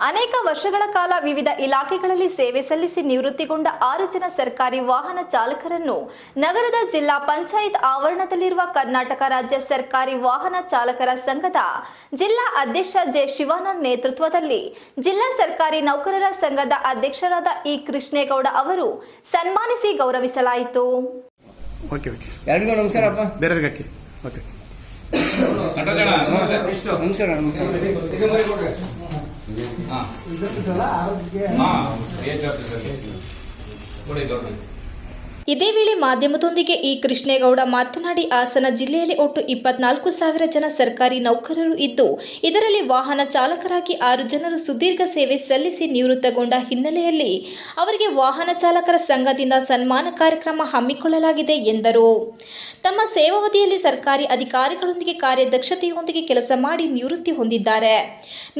ವರ್ಷಗಳ ಕಾಲ ವಿವಿಧ ಇಲಾಖೆಗಳಲ್ಲಿ ಸೇವೆ ಸಲ್ಲಿಸಿ ನಿವೃತ್ತಿಗೊಂಡ ಆರು ಜನ ಸರ್ಕಾರಿ ವಾಹನ ಚಾಲಕರನ್ನು ನಗರದ ಜಿಲ್ಲಾ ಪಂಚಾಯತ್ ಆವರಣದಲ್ಲಿರುವ ಕರ್ನಾಟಕ ರಾಜ್ಯ ಸರ್ಕಾರಿ ವಾಹನ ಚಾಲಕರ ಸಂಘದ ಜಿಲ್ಲಾ ಅಧ್ಯಕ್ಷ ಜೆ ಶಿವಾನಂದ್ ನೇತೃತ್ವದಲ್ಲಿ ಜಿಲ್ಲಾ ಸರ್ಕಾರಿ ನೌಕರರ ಸಂಘದ ಅಧ್ಯಕ್ಷರಾದ ಇ ಕೃಷ್ಣೇಗೌಡ ಅವರು ಸನ್ಮಾನಿಸಿ ಗೌರವಿಸಲಾಯಿತು. ಓಕೆ ಓಕೆ ಎಲ್ರಿಗೂ ನಮಸ್ಕಾರಪ್ಪ ಬೇರೆಯವ್ರಿಗೆ ಹಾಕಿ ಓಕೆ ನಮಸ್ಕಾರ ನಮಸ್ಕಾರ ಇದೇ ವೇಳೆ ಮಾಧ್ಯಮದೊಂದಿಗೆ ಈ ಕೃಷ್ಣೇಗೌಡ ಮಾತನಾಡಿ, ಹಾಸನ ಜಿಲ್ಲೆಯಲ್ಲಿ ಒಟ್ಟು ಇಪ್ಪತ್ನಾಲ್ಕು ಸಾವಿರ ಜನ ಸರ್ಕಾರಿ ನೌಕರರು ಇದ್ದು, ಇದರಲ್ಲಿ ವಾಹನ ಚಾಲಕರಾಗಿ ಆರು ಜನರು ಸುದೀರ್ಘ ಸೇವೆ ಸಲ್ಲಿಸಿ ನಿವೃತ್ತಗೊಂಡ ಹಿನ್ನೆಲೆಯಲ್ಲಿ ಅವರಿಗೆ ವಾಹನ ಚಾಲಕರ ಸಂಘದಿಂದ ಸನ್ಮಾನ ಕಾರ್ಯಕ್ರಮ ಹಮ್ಮಿಕೊಳ್ಳಲಾಗಿದೆ ಎಂದರು. ತಮ್ಮ ಸೇವಾವಧಿಯಲ್ಲಿ ಸರ್ಕಾರಿ ಅಧಿಕಾರಿಗಳೊಂದಿಗೆ ಕಾರ್ಯದಕ್ಷತೆಯೊಂದಿಗೆ ಕೆಲಸ ಮಾಡಿ ನಿವೃತ್ತಿ ಹೊಂದಿದ್ದಾರೆ.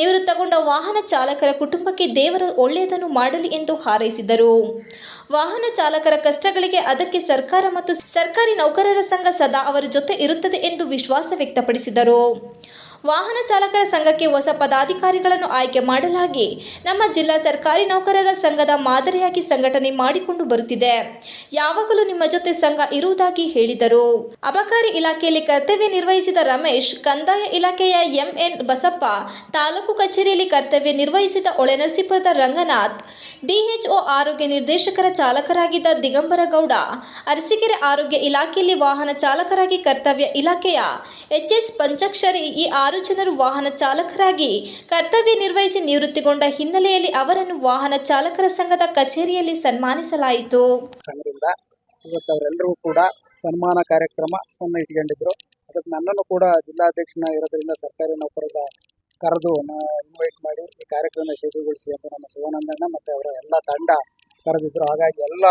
ನಿವೃತ್ತಗೊಂಡ ವಾಹನ ಚಾಲಕರ ಕುಟುಂಬಕ್ಕೆ ದೇವರು ಒಳ್ಳೆಯದನ್ನು ಮಾಡಲಿ ಎಂದು ಹಾರೈಸಿದರು. ವಾಹನ ಚಾಲಕರ ಕಷ್ಟಗಳಿಗೆ ಅದಕ್ಕೆ ಸರ್ಕಾರ ಮತ್ತು ಸರ್ಕಾರಿ ನೌಕರರ ಸಂಘ ಸದಾ ಅವರ ಜೊತೆ ಇರುತ್ತದೆ ಎಂದು ವಿಶ್ವಾಸ ವ್ಯಕ್ತಪಡಿಸಿದರು. ವಾಹನ ಚಾಲಕರ ಸಂಘಕ್ಕೆ ಹೊಸ ಪದಾಧಿಕಾರಿಗಳನ್ನು ಆಯ್ಕೆ ಮಾಡಲಾಗಿ ನಮ್ಮ ಜಿಲ್ಲಾ ಸರ್ಕಾರಿ ನೌಕರರ ಸಂಘದ ಮಾದರಿಯಾಗಿ ಸಂಘಟನೆ ಮಾಡಿಕೊಂಡು ಬರುತ್ತಿದೆ. ಯಾವಾಗಲೂ ನಿಮ್ಮ ಜೊತೆ ಸಂಘ ಇರುವುದಾಗಿ ಹೇಳಿದರು. ಅಬಕಾರಿ ಇಲಾಖೆಯಲ್ಲಿ ಕರ್ತವ್ಯ ನಿರ್ವಹಿಸಿದ ರಮೇಶ್, ಕಂದಾಯ ಇಲಾಖೆಯ ಎಂಎನ್ ಬಸಪ್ಪ, ತಾಲೂಕು ಕಚೇರಿಯಲ್ಲಿ ಕರ್ತವ್ಯ ನಿರ್ವಹಿಸಿದ ಒಳೆನರಸೀಪುರದ ರಂಗನಾಥ್ ಡಿಎಚ್ಒ ಆರೋಗ್ಯ ನಿರ್ದೇಶಕರ ಚಾಲಕರಾಗಿದ್ದ ದಿಗಂಬರಗೌಡ ಅರಸೀಕೆರೆ ಆರೋಗ್ಯ ಇಲಾಖೆಯಲ್ಲಿ ವಾಹನ ಚಾಲಕರಾಗಿ ಕರ್ತವ್ಯ ಇಲಾಖೆಯ ಎಚ್ಎಸ್ ಪಂಚಾಕ್ಷರಿ ಈ ಆರು ಜನರು ವಾಹನ ಚಾಲಕರಾಗಿ ಕರ್ತವ್ಯ ನಿರ್ವಹಿಸಿ ನಿವೃತ್ತಿಗೊಂಡ ಹಿನ್ನೆಲೆಯಲ್ಲಿ ಅವರನ್ನು ವಾಹನ ಚಾಲಕರ ಸಂಘದ ಕಚೇರಿಯಲ್ಲಿ ಸನ್ಮಾನಿಸಲಾಯಿತು. ಅವರೆಲ್ಲರೂ ಕೂಡ ಸನ್ಮಾನ ಕಾರ್ಯಕ್ರಮ ಇಟ್ಕೊಂಡಿದ್ರು. ಅದಕ್ಕೆ ನನ್ನನ್ನು ಕೂಡ ಜಿಲ್ಲಾಧ್ಯಕ್ಷನ ಇರೋದ್ರಿಂದ ಸರ್ಕಾರಿ ನೌಕರರ ಕರೆದು ಇನ್ವೈಟ್ ಮಾಡಿ ಈ ಕಾರ್ಯಕ್ರಮ ಯಶಸ್ವಿಗೊಳಿಸಿ ಅಂತ ನಮ್ಮ ಶಿವಾನಂದನ ಮತ್ತು ಅವರ ಎಲ್ಲ ತಂಡ ಕರೆದಿದ್ರು. ಹಾಗಾಗಿ ಎಲ್ಲ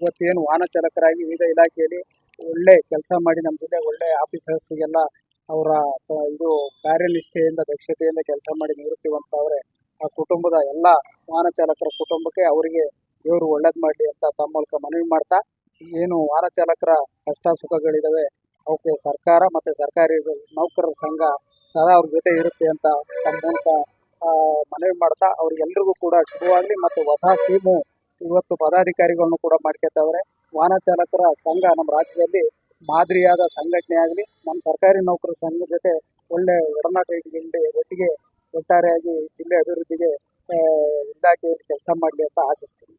ಇವತ್ತೇನು ವಾಹನ ಚಾಲಕರಾಗಿ ವಿವಿಧ ಇಲಾಖೆಯಲ್ಲಿ ಒಳ್ಳೆ ಕೆಲಸ ಮಾಡಿ ನಮ್ಮ ಜಿಲ್ಲೆ ಒಳ್ಳೆ ಆಫೀಸರ್ಸ್ಗೆಲ್ಲ ಅವರ ಇದು ಕಾರ್ಯನಿಷ್ಠೆಯಿಂದ, ದಕ್ಷತೆಯಿಂದ ಕೆಲಸ ಮಾಡಿ ನಿವೃತ್ತಿ ಆ ಕುಟುಂಬದ ಎಲ್ಲ ವಾಹನ ಚಾಲಕರ ಕುಟುಂಬಕ್ಕೆ ಅವರಿಗೆ ದೇವರು ಒಳ್ಳೇದು ಮಾಡಲಿ ಅಂತ ತಮ್ಮ ಮೂಲಕ ಮನವಿ ಮಾಡ್ತಾ, ಏನು ವಾಹನ ಚಾಲಕರ ಕಷ್ಟ ಸುಖಗಳಿದಾವೆ ಅವಕ್ಕೆ ಸರ್ಕಾರ ಮತ್ತು ಸರ್ಕಾರಿ ನೌಕರರ ಸಂಘ ಸದಾ ಅವ್ರ ಜೊತೆ ಇರುತ್ತೆ ಅಂತ ತಮ್ಮ ಮೂಲಕ ಮನವಿ ಮಾಡ್ತಾ ಅವ್ರಿಗೆಲ್ರಿಗೂ ಕೂಡ ಶುಭವಾಗಲಿ ಮತ್ತು ಹೊಸ ಟೀಮು ಇವತ್ತು ಪದಾಧಿಕಾರಿಗಳನ್ನು ಕೂಡ ಮಾಡ್ಕೊತಾವ್ರೆ ವಾಹನ ಚಾಲಕರ ಸಂಘ ನಮ್ಮ ರಾಜ್ಯದಲ್ಲಿ ಮಾದರಿಯಾದ ಸಂಘಟನೆ ಆಗಲಿ, ನಮ್ಮ ಸರ್ಕಾರಿ ನೌಕರ ಸಂಘದ ಜೊತೆ ಒಳ್ಳೆ ಒಡನಾಟ ಇಟ್ಕೊಂಡು ಒಟ್ಟಿಗೆ ಒಟ್ಟಾರೆಯಾಗಿ ಜಿಲ್ಲೆ ಅಭಿವೃದ್ಧಿಗೆ ಇಲಾಖೆಯಲ್ಲಿ ಕೆಲಸ ಮಾಡಲಿ ಅಂತ ಆಶಿಸ್ತೀನಿ.